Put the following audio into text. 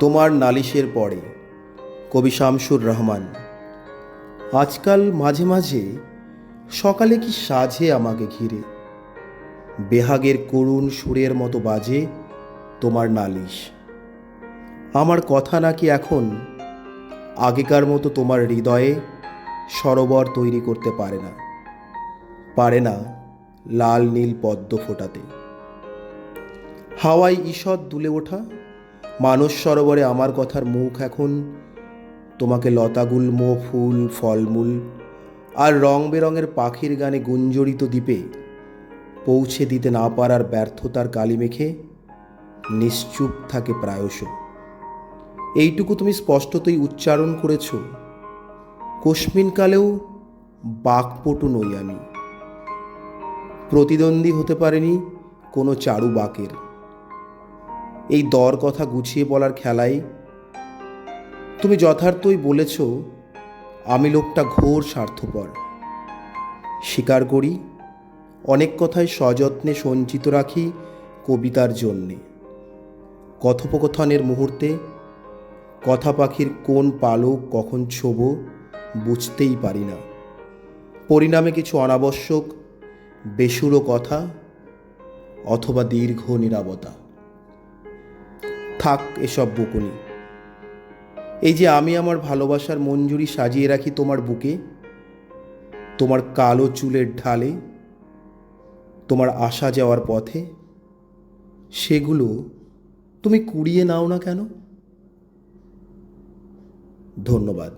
তোমার নালিশের পরে, কবি শামসুর রহমান, আজকাল মাঝে মাঝে সকালে কি সাজে আমাকে ঘিরে? বেহাগের করুণ সুরের মতো বাজে তোমার নালিশ। আমার কথা নাকি এখন আগেকার মতো তোমার হৃদয়ে সরোবর তৈরি করতে পারে না পারে না লাল নীল পদ্ম ফোটাতে। হাওয়ায় ঈষৎ দুলে ওঠা মানস সরোবরে আমার কথার মুখ এখন। তোমাকে লতাগুল্ম ফুল, ফলমূল আর রং বেরঙের পাখির গানে গুঞ্জরিত দ্বীপে পৌঁছে দিতে না পারার ব্যর্থতার কালি মেখে নিশ্চুপ থাকে প্রায়শ। এইটুকু তুমি স্পষ্টতই উচ্চারণ করেছ। কোশ্মিনকালেও বাকপটু নই আমি। প্রতিদ্বন্দ্বী হতে পারেনি কোনো চারু বাকের এই দর কথা গুছিয়ে বলার খেলায় তুমি যথার্থই বলেছ, আমি লোকটা ঘোর স্বার্থপর। স্বীকার করি, অনেক কথাই সযত্নে সঞ্চিত রাখি কবিতার জন্যে। কথোপকথনের মুহূর্তে কথা পাখির কোন পালক কখন ছোব বুঝতেই পারি না। পরিণামে কিছু অনাবশ্যক, বেসুরো কথা অথবা দীর্ঘ নিরাবতা। থাক এসব বকুনি। এই যে আমি আমার ভালোবাসার মঞ্জুরি সাজিয়ে রাখি তোমার বুকে, তোমার কালো চুলের ঢালে, তোমার আসা যাওয়ার পথে, সেগুলো তুমি কুড়িয়ে নাও না কেন? ধন্যবাদ।